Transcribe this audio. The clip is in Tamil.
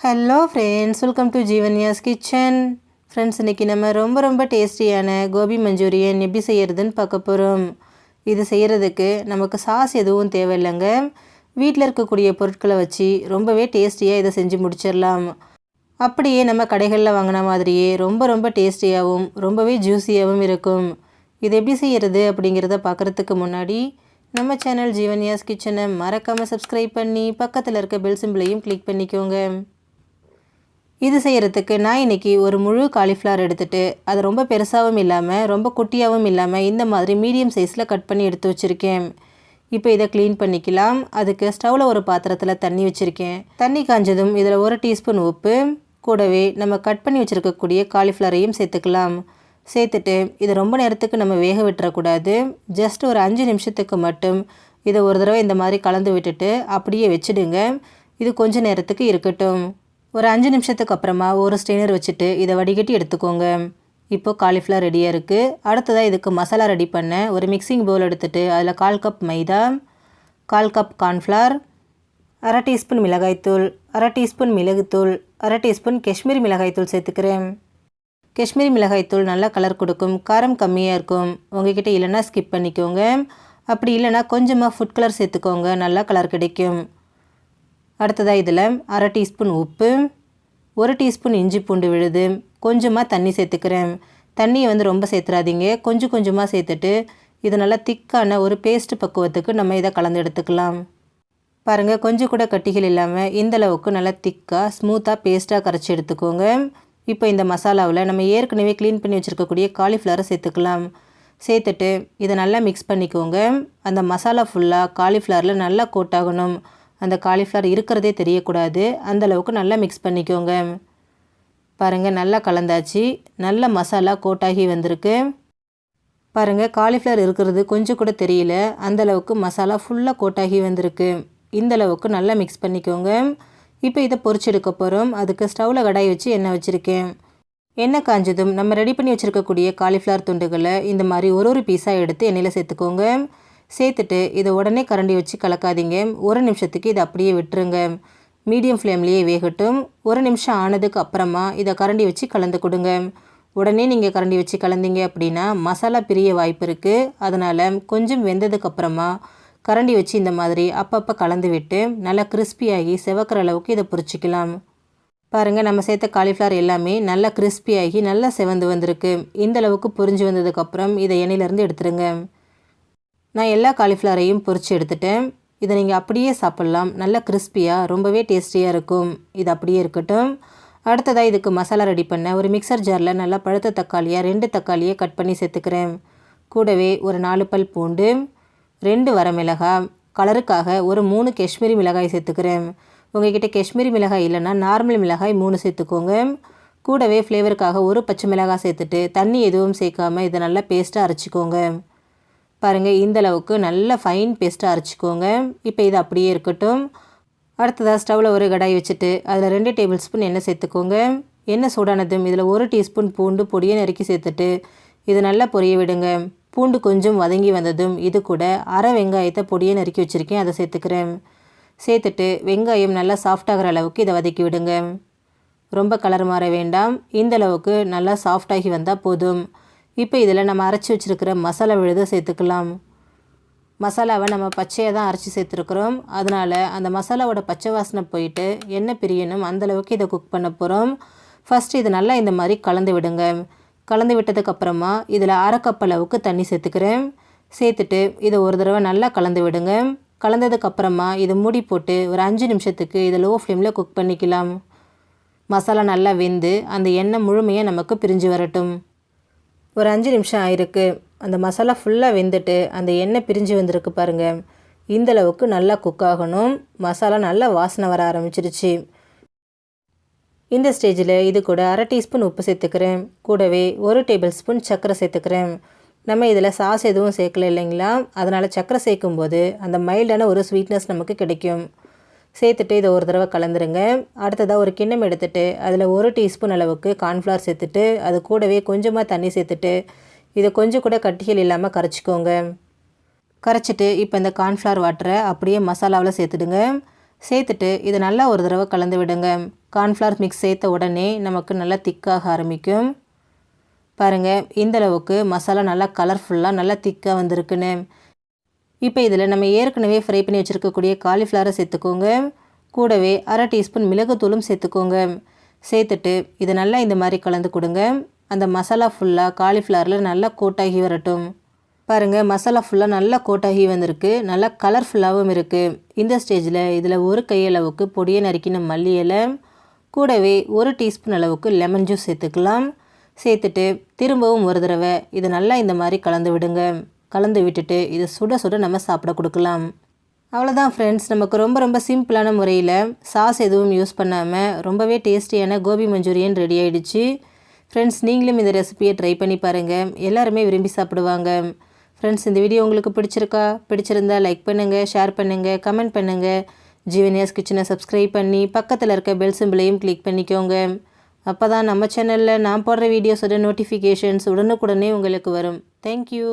Hello friends welcome to Jeevanya's kitchen friends இன்றைக்கி நம்ம ரொம்ப ரொம்ப டேஸ்டியான கோபி மஞ்சூரியன் எப்படி செய்கிறதுன்னு பார்க்க போகிறோம் இது செய்கிறதுக்கு நமக்கு சாஸ் எதுவும் தேவையில்லைங்க. வீட்டில் இருக்கக்கூடிய பொருட்களை வச்சு ரொம்பவே டேஸ்டியாக இதை செஞ்சு முடிச்சிடலாம். அப்படியே நம்ம கடைகளில் வாங்கின மாதிரியே ரொம்ப ரொம்ப டேஸ்டியாகவும் ரொம்பவே ஜூஸியாகவும் இருக்கும். இது எப்படி செய்கிறது அப்படிங்கிறத பார்க்குறதுக்கு முன்னாடி நம்ம சேனல் ஜீவன்யாஸ் கிச்சனை மறக்காமல் சப்ஸ்கிரைப் பண்ணி பக்கத்தில் இருக்க பெல் சிம்பிளையும் கிளிக் பண்ணிக்கோங்க. இது செய்கிறதுக்கு நான் இன்றைக்கி ஒரு முழு காலிஃப்ளவர் எடுத்துகிட்டு அது ரொம்ப பெருசாகவும் இல்லாமல் ரொம்ப குட்டியாகவும் இல்லாமல் இந்த மாதிரி மீடியம் சைஸில் கட் பண்ணி எடுத்து வச்சுருக்கேன். இப்போ இதை க்ளீன் பண்ணிக்கலாம். அதுக்கு ஸ்டவ்வில் ஒரு பாத்திரத்தில் தண்ணி வச்சுருக்கேன். தண்ணி காஞ்சதும் இதில் ஒரு டீஸ்பூன் உப்பு. கூடவே நம்ம கட் பண்ணி வச்சுருக்கக்கூடிய காலிஃப்ளவரையும் சேர்த்துக்கலாம். சேர்த்துட்டு இது ரொம்ப நேரத்துக்கு நம்ம வேக விட்டுறக்கூடாது. ஜஸ்ட் ஒரு அஞ்சு நிமிஷத்துக்கு மட்டும் இதை ஒரு தடவை இந்த மாதிரி கலந்து விட்டுட்டு அப்படியே வச்சுடுங்க. இது கொஞ்ச நேரத்துக்கு இருக்கட்டும். ஒரு அஞ்சு நிமிஷத்துக்கு அப்புறமா ஒரு ஸ்டெய்னர் வச்சுட்டு இதை வடிகட்டி எடுத்துக்கோங்க. இப்போது காலிஃப்ளவர் ரெடியாக இருக்குது அடுத்ததாக இதுக்கு மசாலா ரெடி பண்ண ஒரு மிக்சிங் பவுல் எடுத்துகிட்டு அதில் கால் கப் மைதா கால் கப் கார்ன்ஃப்ளவர் அரை டீஸ்பூன் மிளகாய்த்தூள் அரை டீஸ்பூன் மிளகுத்தூள் அரை டீஸ்பூன் காஷ்மீரி மிளகாய்த்தூள் சேர்த்துக்கிறேன். காஷ்மீரி மிளகாய்த்தூள் நல்லா கலர் கொடுக்கும். காரம் கம்மியாக இருக்கும். உங்ககிட்ட இல்லைன்னா ஸ்கிப் பண்ணிக்கோங்க. அப்படி இல்லைன்னா கொஞ்சமாக ஃபுட் கலர் சேர்த்துக்கோங்க. நல்லா கலர் கிடைக்கும். அடுத்ததாக இதில் அரை டீஸ்பூன் உப்பு ஒரு டீஸ்பூன் இஞ்சி பூண்டு விழுது கொஞ்சமாக தண்ணி சேர்த்துக்கிறேன். தண்ணியை வந்து ரொம்ப சேர்த்துறாதீங்க. கொஞ்சம் கொஞ்சமாக சேர்த்துட்டு இது நல்லா திக்கான ஒரு பேஸ்ட் பக்குவத்துக்கு நம்ம இதை கலந்து எடுத்துக்கலாம். பாருங்கள் கொஞ்சம் கூட கட்டிகள் இல்லாமல் இந்தளவுக்கு நல்லா திக்காக ஸ்மூத்தாக பேஸ்ட்டாக கரைச்சி எடுத்துக்கோங்க. இப்போ இந்த மசாலாவில் நம்ம ஏற்கனவே க்ளீன் பண்ணி வச்சுருக்கக்கூடிய காலிஃப்ளவரை சேர்த்துக்கலாம். சேர்த்துட்டு இதை நல்லா மிக்ஸ் பண்ணிக்கோங்க. அந்த மசாலா ஃபுல்லாக காலிஃப்ளவரில் நல்லா கோட் ஆகணும். அந்த காலிஃப்ளவர் இருக்கிறதே தெரியக்கூடாது. அந்தளவுக்கு நல்லா மிக்ஸ் பண்ணிக்கோங்க. பாருங்கள் நல்லா கலந்தாச்சு. நல்ல மசாலா கோட்டாகி வந்திருக்கு. பாருங்கள் காலிஃப்ளவர் இருக்கிறது கொஞ்சம் கூட தெரியல. அந்தளவுக்கு மசாலா ஃபுல்லாக கோட்டாகி வந்திருக்கு. இந்தளவுக்கு நல்லா மிக்ஸ் பண்ணிக்கோங்க. இப்போ இதை பொறிச்செடுக்க போகிறோம் அதுக்கு ஸ்டவ்வில் கடாய் வச்சு எண்ணெய் வச்சுருக்கேன். எண்ணெய் காஞ்சதும் நம்ம ரெடி பண்ணி வச்சுருக்கக்கூடிய காலிஃப்ளவர் துண்டுகளை இந்த மாதிரி ஒரு ஒரு பீஸாக எடுத்து எண்ணெயில் சேர்த்துக்கோங்க. சேர்த்துட்டு இதை உடனே கரண்டி வச்சு கலக்காதீங்க. ஒரு நிமிஷத்துக்கு இதை அப்படியே விட்டுருங்க. மீடியம் ஃப்ளேம்லேயே வேகட்டும். ஒரு நிமிஷம் ஆனதுக்கு அப்புறமா இதை கரண்டி வச்சு கலந்து கொடுங்க. உடனே நீங்கள் கரண்டி வச்சு கலந்தீங்க அப்படின்னா மசாலா பிரிய வாய்ப்பு இருக்குது அதனால் கொஞ்சம் வெந்ததுக்கப்புறமா கரண்டி வச்சு இந்த மாதிரி அப்பப்போ கலந்து விட்டு நல்லா கிறிஸ்பியாகி செவக்கிற அளவுக்கு இதை பொரிச்சிக்கலாம். பாருங்கள் நம்ம சேர்த்த காலிஃப்ளவர் எல்லாமே நல்லா கிறிஸ்பியாகி நல்லா செவந்து வந்திருக்கு. இந்த அளவுக்கு பொரிஞ்சு வந்ததுக்கப்புறம் இதை எண்ணெயிலேருந்து எடுத்துருங்க. நான் எல்லா காலிஃப்ளவரையும் பொரித்து எடுத்துட்டேன். இதை நீங்கள் அப்படியே சாப்பிட்லாம். நல்லா கிறிஸ்பியாக ரொம்பவே டேஸ்டியாக இருக்கும். இது அப்படியே இருக்கட்டும். அடுத்ததாக இதுக்கு மசாலா ரெடி பண்ண ஒரு மிக்சர் ஜாரில் நல்லா பழுத்த தக்காளியாக ரெண்டு தக்காளியை கட் பண்ணி சேர்த்துக்கிறேன். கூடவே ஒரு நாலு பல் பூண்டு ரெண்டு வரமிளகாய் கலருக்காக ஒரு மூணு காஷ்மீரி மிளகாய் சேர்த்துக்கிறேன். உங்ககிட்ட காஷ்மீரி மிளகாய் இல்லைன்னா நார்மல் மிளகாய் மூணு சேர்த்துக்கோங்க. கூடவே ஃப்ளேவருக்காக ஒரு பச்சை மிளகாய் சேர்த்துட்டு தண்ணி எதுவும் சேர்க்காமல் இதை நல்லா பேஸ்ட்டாக அரைச்சிக்கோங்க. பாருங்கள் இந்த அளவுக்கு நல்ல ஃபைன் பேஸ்ட்டாக அரைச்சிக்கோங்க. இப்போ இது அப்படியே இருக்கட்டும். அடுத்ததாக ஸ்டவ்வில் ஒரு கடாய் வச்சுட்டு அதில் ரெண்டு டேபிள் ஸ்பூன் எண்ணெய் சேர்த்துக்கோங்க. எண்ணெய் சூடானதும் இதில் ஒரு டீஸ்பூன் பூண்டு பொடியை நறுக்கி சேர்த்துட்டு இது நல்லா பொரிய விடுங்க. பூண்டு கொஞ்சம் வதங்கி வந்ததும் இது கூட அரை வெங்காயத்தை பொடியை நறுக்கி வச்சுருக்கேன் அதை சேர்த்துக்கிறேன். சேர்த்துட்டு வெங்காயம் நல்லா சாஃப்டாகிற அளவுக்கு இதை வதக்கி விடுங்க. ரொம்ப கலர் மாற வேண்டாம். இந்தளவுக்கு நல்லா சாஃப்டாகி வந்தால் போதும். இப்போ இதில் நம்ம அரைச்சி வச்சுருக்கிற மசாலா விழுத சேர்த்துக்கலாம். மசாலாவை நம்ம பச்சையாக தான் அரைச்சி சேர்த்துருக்குறோம். அதனால் அந்த மசாலாவோட பச்சை வாசனை போயிட்டு என்ன பிரியணும் அந்தளவுக்கு இதை குக் பண்ண போகிறோம் ஃபஸ்ட்டு இது நல்லா இந்த மாதிரி கலந்து விடுங்க. கலந்து விட்டதுக்கப்புறமா இதில் அரை கப் அளவுக்கு தண்ணி சேர்த்துக்கிறேன். சேர்த்துட்டு இதை ஒரு தடவை நல்லா கலந்து விடுங்க. கலந்ததுக்கப்புறமா இதை மூடி போட்டு ஒரு அஞ்சு நிமிஷத்துக்கு இதை லோ ஃப்ளேமில் குக் பண்ணிக்கலாம். மசாலா நல்லா வெந்து அந்த எண்ணெய் முழுமையாக நமக்கு பிரிஞ்சு வரட்டும். ஒரு அஞ்சு நிமிஷம் ஆயிருக்கு. அந்த மசாலா ஃபுல்லாக வெந்துட்டு அந்த எண்ணெய் பிரிஞ்சு வந்திருக்கு பாருங்கள் இந்தளவுக்கு நல்லா குக் ஆகணும். மசாலா நல்லா வாசனை வர ஆரம்பிச்சிருச்சு. இந்த ஸ்டேஜில் இது கூட அரை டீஸ்பூன் உப்பு சேர்த்துக்கிறேன். கூடவே ஒரு டேபிள் ஸ்பூன் சர்க்கரை சேர்த்துக்கிறேன். நம்ம இதில் சாஸ் எதுவும் சேர்க்கல இல்லைங்களா? அதனால் சர்க்கரை சேர்க்கும்போது அந்த மைல்டான ஒரு ஸ்வீட்னஸ் நமக்கு கிடைக்கும். சேர்த்துட்டு இதை ஒரு தடவை கலந்துருங்க. அடுத்ததாக ஒரு கிண்ணம் எடுத்துகிட்டு அதில் ஒரு டீஸ்பூன் அளவுக்கு கார்ன்ஃப்ளவர் சேர்த்துட்டு அது கூடவே கொஞ்சமாக தண்ணி சேர்த்துட்டு இதை கொஞ்சம் கூட கட்டிகள் இல்லாமல் கரைச்சிக்கோங்க. கரைச்சிட்டு இப்போ இந்த கார்ன்ஃப்ளவர் வாட்டரை அப்படியே மசாலாவில் சேர்த்துடுங்க. சேர்த்துட்டு இதை நல்லா ஒரு தடவை கலந்து விடுங்க. கார்ன்ஃப்ளவர் மிக்ஸ் சேர்த்த உடனே நமக்கு நல்லா திக்காக ஆரம்பிக்கும். பாருங்கள் இந்த அளவுக்கு மசாலா நல்லா கலர்ஃபுல்லாக நல்லா திக்காக வந்திருக்குன்னு. இப்போ இதில் நம்ம ஏற்கனவே ஃப்ரை பண்ணி வச்சுருக்கக்கூடிய காலிஃப்ளவரை சேர்த்துக்கோங்க. கூடவே அரை டீஸ்பூன் மிளகுத்தூளும் சேர்த்துக்கோங்க. சேர்த்துட்டு இதை நல்லா இந்த மாதிரி கலந்து கொடுங்க. அந்த மசாலா ஃபுல்லாக காலிஃப்ளவரில் நல்லா கோட்டாகி வரட்டும். பாருங்கள் மசாலா ஃபுல்லாக நல்லா கோட்டாகி வந்திருக்கு. நல்லா கலர்ஃபுல்லாகவும் இருக்குது இந்த ஸ்டேஜில் இதில் ஒரு கையளவுக்கு பொடியை நறுக்கின மல்லி இலை கூடவே ஒரு டீஸ்பூன் அளவுக்கு லெமன் ஜூஸ் சேர்த்துக்கலாம். சேர்த்துட்டு திரும்பவும் ஒரு தடவை இதை நல்லா இந்த மாதிரி கலந்து விடுங்க. கலந்து விட்டுட்டு இதை சுட சுட நம்ம சாப்பிட கொடுக்கலாம். அவ்வளோதான் ஃப்ரெண்ட்ஸ் நமக்கு ரொம்ப ரொம்ப சிம்பிளான முறையில் சாஸ் எதுவும் யூஸ் பண்ணாமல் ரொம்பவே டேஸ்டியான கோபி மஞ்சூரியன் ரெடி ஆகிடுச்சு ஃப்ரெண்ட்ஸ் நீங்களும் இந்த ரெசிபியை ட்ரை பண்ணி பாருங்கள் எல்லாருமே விரும்பி சாப்பிடுவாங்க. ஃப்ரெண்ட்ஸ் இந்த வீடியோ உங்களுக்கு பிடிச்சிருக்கா? பிடிச்சிருந்தா லைக் பண்ணுங்கள் ஷேர் பண்ணுங்கள் கமெண்ட் பண்ணுங்கள் ஜீவனியாஸ் கிச்சனை சப்ஸ்கிரைப் பண்ணி பக்கத்தில் இருக்க பெல் சிம்பிளையும் கிளிக் பண்ணிக்கோங்க. அப்போ தான் நம்ம சேனலில் நான் போடுற வீடியோஸோட நோட்டிஃபிகேஷன்ஸ் உடனுக்குடனே உங்களுக்கு வரும். தேங்க்யூ